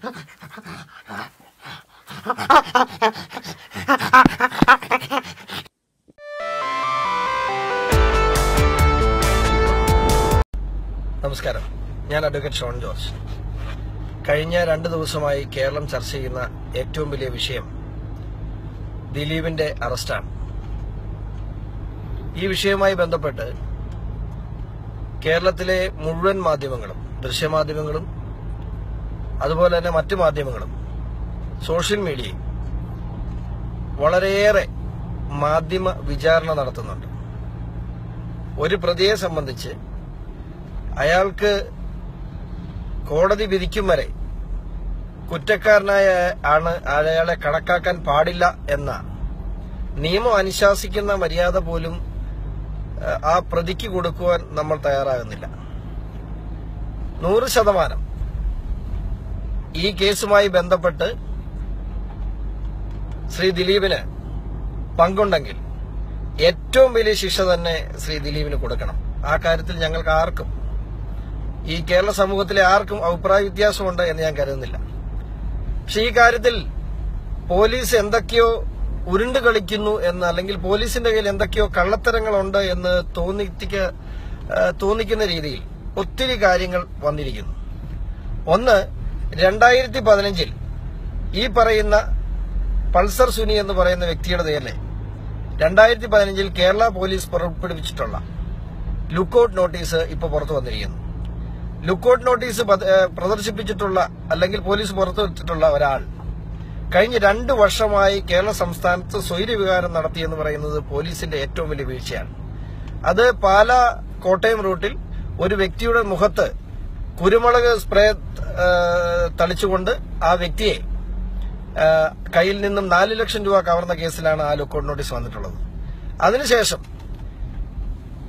നമസ്കാരം. ഞാൻ അഡ്വക്കേറ്റ് ഷോൺ ജോർജ്. കഴിഞ്ഞ രണ്ട് ദിവസമായി കേരളം ചർച്ച ചെയ്യുന്ന ഏറ്റവും വലിയ വിഷയം ദിലീപിന്റെ അറസ്റ്റാണ്. ഈ വിഷയവുമായി ബന്ധപ്പെട്ട് കേരളത്തിലെ മുഴുവൻ മാധ്യമങ്ങളും ദൃശ്യമാധ്യമങ്ങളും അതുപോലെ തന്നെ മറ്റു മാധ്യമങ്ങളും സോഷ്യൽ മീഡിയയും വളരെയേറെ മാധ്യമ വിചാരണ നടത്തുന്നുണ്ട്. ഒരു പ്രതിയെ സംബന്ധിച്ച് അയാൾക്ക് കോടതി വിധിക്കും വരെ കുറ്റക്കാരനായ ആണ് അയാളെ കണക്കാക്കാൻ പാടില്ല എന്ന നിയമം അനുശാസിക്കുന്ന മര്യാദ പോലും ആ പ്രതിക്ക് കൊടുക്കുവാൻ നമ്മൾ തയ്യാറാകുന്നില്ല. നൂറ് ശതമാനം ഈ കേസുമായി ബന്ധപ്പെട്ട് ശ്രീ ദിലീപിന് പങ്കുണ്ടെങ്കിൽ ഏറ്റവും വലിയ ശിക്ഷ തന്നെ ശ്രീ ദിലീപിന് കൊടുക്കണം. ആ കാര്യത്തിൽ ഞങ്ങൾക്ക് ആർക്കും ഈ കേരള സമൂഹത്തിലെ ആർക്കും അഭിപ്രായ വ്യത്യാസമുണ്ട് എന്ന് ഞാൻ കരുതുന്നില്ല. പക്ഷെ ഈ കാര്യത്തിൽ പോലീസ് എന്തൊക്കെയോ ഉരുണ്ട് കളിക്കുന്നു എന്ന് അല്ലെങ്കിൽ പോലീസിന്റെ കയ്യിൽ എന്തൊക്കെയോ കള്ളത്തരങ്ങളുണ്ട് എന്ന് തോന്നിക്ക തോന്നിക്കുന്ന രീതിയിൽ ഒത്തിരി കാര്യങ്ങൾ വന്നിരിക്കുന്നു. ഒന്ന് രണ്ടായിരത്തി പതിനഞ്ചിൽ ഈ പറയുന്ന പൾസർ സുനി എന്ന് പറയുന്ന വ്യക്തിയുടെ പേരിലെ രണ്ടായിരത്തി പതിനഞ്ചിൽ കേരള പോലീസ് പുറപ്പെടുവിച്ചിട്ടുള്ള ലുക്കൌട്ട് നോട്ടീസ് ഇപ്പോൾ പുറത്തു വന്നിരിക്കുന്നു. ലുക്കൌട്ട് നോട്ടീസ് പ്രദർശിപ്പിച്ചിട്ടുള്ള അല്ലെങ്കിൽ പോലീസ് പുറത്തുവിട്ടിട്ടുള്ള ഒരാൾ കഴിഞ്ഞ രണ്ട് വർഷമായി കേരള സംസ്ഥാനത്ത് സ്വൈര്യവികാരം നടത്തിയെന്ന് പറയുന്നത് പോലീസിന്റെ ഏറ്റവും വലിയ വീഴ്ചയാണ്. അത് പാല കോട്ടയം റൂട്ടിൽ ഒരു വ്യക്തിയുടെ മുഖത്ത് കുരുമുളക് സ്പ്രേ തളിച്ചുകൊണ്ട് ആ വ്യക്തിയെ കയ്യിൽ നിന്നും നാല് ലക്ഷം രൂപ കവർന്ന കേസിലാണ് ആ ലുക്കൌട്ട് നോട്ടീസ് വന്നിട്ടുള്ളത്. അതിനുശേഷം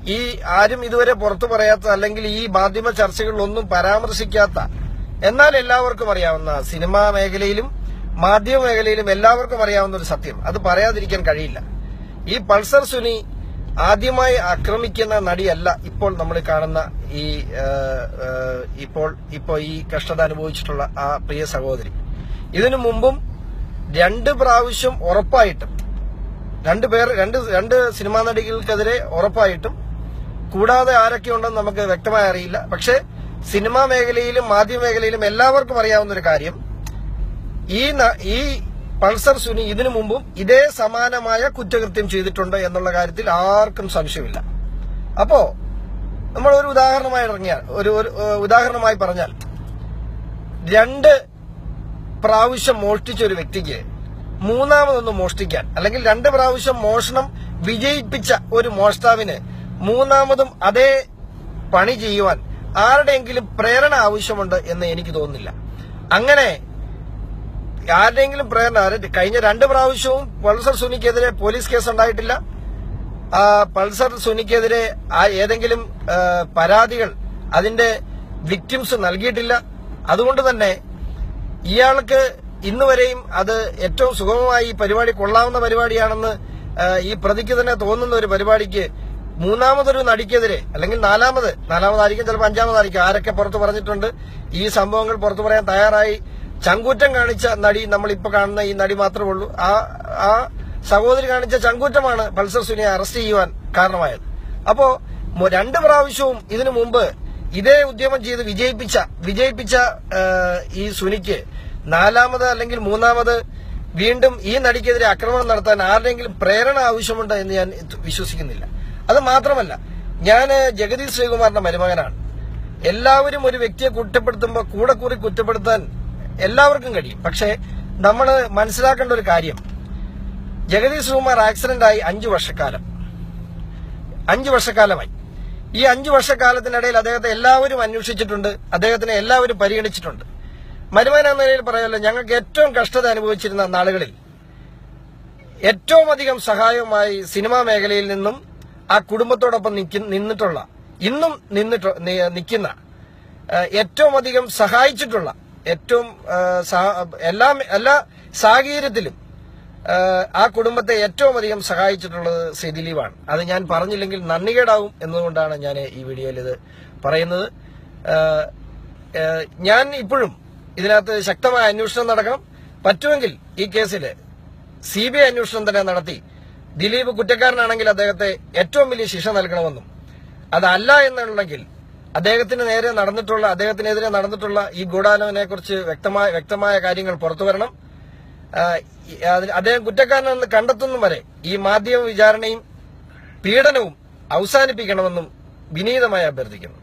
ഈ ആരും ഇതുവരെ പുറത്തു പറയാത്ത അല്ലെങ്കിൽ ഈ മാധ്യമ ചർച്ചകളിലൊന്നും പരാമർശിക്കാത്ത എന്നാൽ എല്ലാവർക്കും അറിയാവുന്ന സിനിമാ മേഖലയിലും മാധ്യമ മേഖലയിലും എല്ലാവർക്കും അറിയാവുന്ന ഒരു സത്യം. അത് പറയാതിരിക്കാൻ കഴിയില്ല. ഈ പൾസർ സുനി ആദ്യമായി ആക്രമിക്കുന്ന നടിയല്ല ഇപ്പോൾ നമ്മൾ കാണുന്ന ഈ ഇപ്പോൾ ഇപ്പോൾ ഈ കഷ്ടത അനുഭവിച്ചിട്ടുള്ള ആ പ്രിയ സഹോദരി. ഇതിനു മുമ്പും രണ്ട് പ്രാവശ്യം ഉറപ്പായിട്ടും രണ്ട് പേർ രണ്ട് രണ്ട് സിനിമാ നടികൾക്കെതിരെ ഉറപ്പായിട്ടും കൂടാതെ ആരൊക്കെ ഉണ്ടെന്ന് നമുക്ക് വ്യക്തമായി അറിയില്ല. പക്ഷെ സിനിമാ മേഖലയിലും മാധ്യമ മേഖലയിലും എല്ലാവർക്കും അറിയാവുന്ന ഒരു കാര്യം ഈ ഈ പൾസർ സുനി ഇതിനു മുമ്പും ഇതേ സമാനമായ കുറ്റകൃത്യം ചെയ്തിട്ടുണ്ട് എന്നുള്ള കാര്യത്തിൽ ആർക്കും സംശയമില്ല. അപ്പോ നമ്മൾ ഒരു ഉദാഹരണമായി ഇറങ്ങിയാൽ ഒരു ഉദാഹരണമായി പറഞ്ഞാൽ രണ്ട് പ്രാവശ്യം മോഷ്ടിച്ച ഒരു വ്യക്തിക്ക് മൂന്നാമതൊന്ന് മോഷ്ടിക്കാൻ അല്ലെങ്കിൽ രണ്ട് പ്രാവശ്യം മോഷണം വിജയിപ്പിച്ച ഒരു മോഷ്ടാവിന് മൂന്നാമതും അതേ പണി ചെയ്യുവാൻ ആരുടെയെങ്കിലും പ്രേരണ ആവശ്യമുണ്ട് എന്ന് എനിക്ക് തോന്നുന്നില്ല. അങ്ങനെ ആരുടെയെങ്കിലും പ്രേരണ കഴിഞ്ഞ രണ്ട് പ്രാവശ്യവും പൾസർ സുനിക്കെതിരെ പോലീസ് കേസ് ഉണ്ടായിട്ടില്ല പൾസർ സുനിക്കെതിരെ ഏതെങ്കിലും പരാതികൾ അതിന്റെ വിക്ടിംസ് നൽകിയിട്ടില്ല. അതുകൊണ്ട് തന്നെ ഇയാൾക്ക് ഇന്നുവരെയും അത് ഏറ്റവും സുഗമമായി ഈ പരിപാടി കൊള്ളാവുന്ന പരിപാടിയാണെന്ന് ഈ പ്രതിക്ക് തന്നെ തോന്നുന്ന ഒരു പരിപാടിക്ക് മൂന്നാമതൊരു നടിക്കെതിരെ അല്ലെങ്കിൽ നാലാമത് നാലാമതായിരിക്കും ചിലപ്പോൾ അഞ്ചാമതായിരിക്കും ആരൊക്കെ പുറത്തു പറഞ്ഞിട്ടുണ്ട്. ഈ സംഭവങ്ങൾ പുറത്തു പറയാൻ തയ്യാറായി. ചങ്കൂറ്റം കാണിച്ച നടി നമ്മൾ ഇപ്പൊ കാണുന്ന ഈ നടി മാത്രമേ ഉള്ളൂ. ആ ആ സഹോദരി കാണിച്ച ചങ്കൂറ്റമാണ് പൾസർ സുനിയെ അറസ്റ്റ് ചെയ്യുവാൻ കാരണമായത്. അപ്പോ രണ്ട് പ്രാവശ്യവും ഇതിനു മുമ്പ് ഇതേ ഉദ്യമം ചെയ്ത് വിജയിപ്പിച്ച വിജയിപ്പിച്ച ഈ സുനിക്ക് നാലാമത് അല്ലെങ്കിൽ മൂന്നാമത് വീണ്ടും ഈ നടിക്കെതിരെ ആക്രമണം നടത്താൻ ആരുടെയെങ്കിലും പ്രേരണ ആവശ്യമുണ്ട് എന്ന് ഞാൻ വിശ്വസിക്കുന്നില്ല. അത് മാത്രമല്ല ഞാൻ ജഗദീഷ് ശ്രീകുമാറിന്റെ മരുമകനാണ്. എല്ലാവരും ഒരു വ്യക്തിയെ കുറ്റപ്പെടുത്തുമ്പോൾ കൂടെ കൂറി കുറ്റപ്പെടുത്താൻ എല്ലാവർക്കും കഴിയും. പക്ഷേ നമ്മൾ മനസ്സിലാക്കേണ്ട ഒരു കാര്യം. ജഗദീഷ് കുമാർ ആക്സിഡന്റ് ആയി അഞ്ചു വർഷക്കാലം. അഞ്ചു വർഷക്കാലമായി. ഈ അഞ്ചു വർഷക്കാലത്തിനിടയിൽ അദ്ദേഹത്തെ എല്ലാവരും അന്വേഷിച്ചിട്ടുണ്ട്. അദ്ദേഹത്തിനെ എല്ലാവരും പരിഗണിച്ചിട്ടുണ്ട്. മരുമാന എന്ന നിലയിൽ പറയാമല്ലോ ഞങ്ങൾക്ക് ഏറ്റവും കഷ്ടത അനുഭവിച്ചിരുന്ന നാളുകളിൽ ഏറ്റവും അധികം സഹായവുമായി സിനിമാ മേഖലയിൽ നിന്നും ആ കുടുംബത്തോടൊപ്പം നിന്നിട്ടുള്ള ഇന്നും നിന്നിട്ട് നിൽക്കുന്ന ഏറ്റവും അധികം സഹായിച്ചിട്ടുള്ള ഏറ്റവും എല്ലാ എല്ലാ സാഹചര്യത്തിലും ആ, കുടുംബത്തെ ഏറ്റവും അധികം സഹായിച്ചിട്ടുള്ളത് സെതിലീവാണ് അത് ഞാൻ പറഞ്ഞില്ലെങ്കിൽ നന്ദികേടാവും എന്നതുകൊണ്ടാണ് ഞാൻ ഈ വീഡിയോയിൽ ഇത് പറയുന്നത്. ഞാൻ ഇപ്പോഴും ഇതിനകത്ത് ശക്തമായ അന്വേഷണം നടക്കണം. പറ്റുമെങ്കിൽ ഈ കേസിൽ സി ബി ഐ അന്വേഷണം തന്നെ നടത്തി. ദിലീപ് കുറ്റക്കാരനാണെങ്കിൽ അദ്ദേഹത്തെ ഏറ്റവും വലിയ ശിക്ഷ നൽകണമെന്നും. അതല്ല എന്നുണ്ടെങ്കിൽ അദ്ദേഹത്തിന് നേരെ നടന്നിട്ടുള്ള അദ്ദേഹത്തിനെതിരെ നടന്നിട്ടുള്ള ഈ ഗൂഢാലോചനയെ കുറിച്ച് വ്യക്തമായ വ്യക്തമായ കാര്യങ്ങൾ പുറത്തു വരണം. അദ്ദേഹം കുറ്റക്കാരനെന്ന് കണ്ടെത്തുന്നതും വരെ ഈ മാധ്യമ വിചാരണയും പീഡനവും അവസാനിപ്പിക്കണമെന്നും വിനീതമായി അഭ്യർത്ഥിക്കുന്നു.